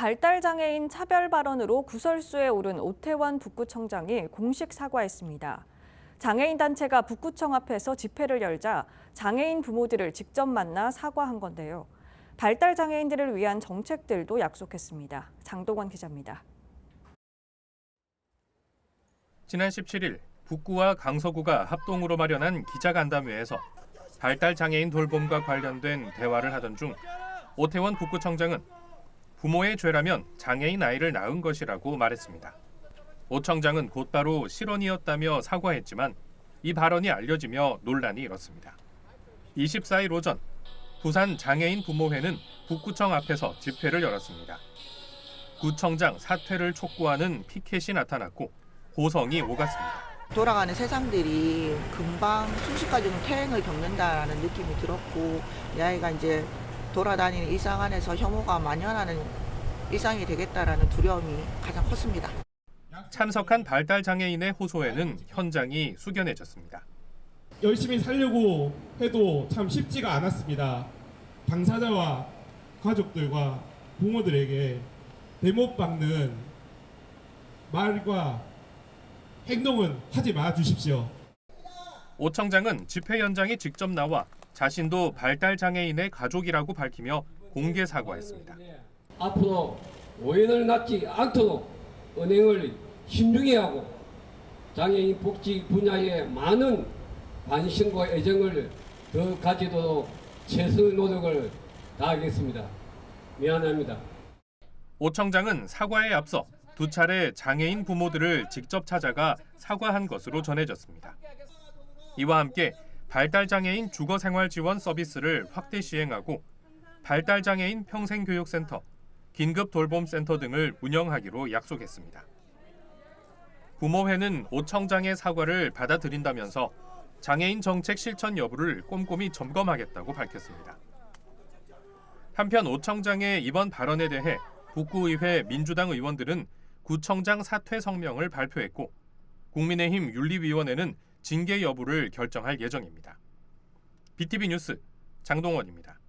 발달장애인 차별 발언으로 구설수에 오른 오태원 북구청장이 공식 사과했습니다. 장애인 단체가 북구청 앞에서 집회를 열자 장애인 부모들을 직접 만나 사과한 건데요. 발달 장애인들을 위한 정책들도 약속했습니다. 장동원 기자입니다. 지난 17일 북구와 강서구가 합동으로 마련한 기자간담회에서 발달 장애인 돌봄과 관련된 대화를 하던 중 오태원 북구청장은 부모의 죄라면 장애인 아이를 낳은 것이라고 말했습니다. 오 청장은 곧바로 실언이었다며 사과했지만 이 발언이 알려지며 논란이 일었습니다. 24일 오전 부산 장애인 부모회는 북구청 앞에서 집회를 열었습니다. 구청장 사퇴를 촉구하는 피켓이 나타났고 호성이 오갔습니다. 돌아가는 세상들이 금방 순식간에 좀 퇴행을 겪는다라는 느낌이 들었고 이 아이가 이제 돌아다니는 일상 안에서 혐오가 만연하는 일상이 되겠다라는 두려움이 가장 컸습니다. 참석한 발달 장애인의 호소에는 현장이 숙연해졌습니다. 열심히 살려고 해도 참 쉽지가 않았습니다. 당사자와 가족들과 부모들에게 대못 박는 말과 행동은 하지 마 주십시오. 오 청장은 집회 현장에 직접 나와 자신도 발달 장애인의 가족이라고 밝히며 공개 사과했습니다. 앞으로 오해를 낳지 않도록 은행을 신중히 하고 장애인 복지 분야에 많은 관심과 애정을 더 가지도록 최선의 노력을 다하겠습니다. 미안합니다. 오 청장은 사과에 앞서 두 차례 장애인 부모들을 직접 찾아가 사과한 것으로 전해졌습니다. 이와 함께 발달 장애인 주거 생활 지원 서비스를 확대 시행하고 발달 장애인 평생교육센터, 긴급 돌봄 센터 등을 운영하기로 약속했습니다. 부모회는 오 청장의 사과를 받아들인다면서 장애인 정책 실천 여부를 꼼꼼히 점검하겠다고 밝혔습니다. 한편 오 청장의 이번 발언에 대해 북구의회 민주당 의원들은 구청장 사퇴 성명을 발표했고 국민의힘 윤리위원회는 징계 여부를 결정할 예정입니다. BTV 뉴스 장동원입니다.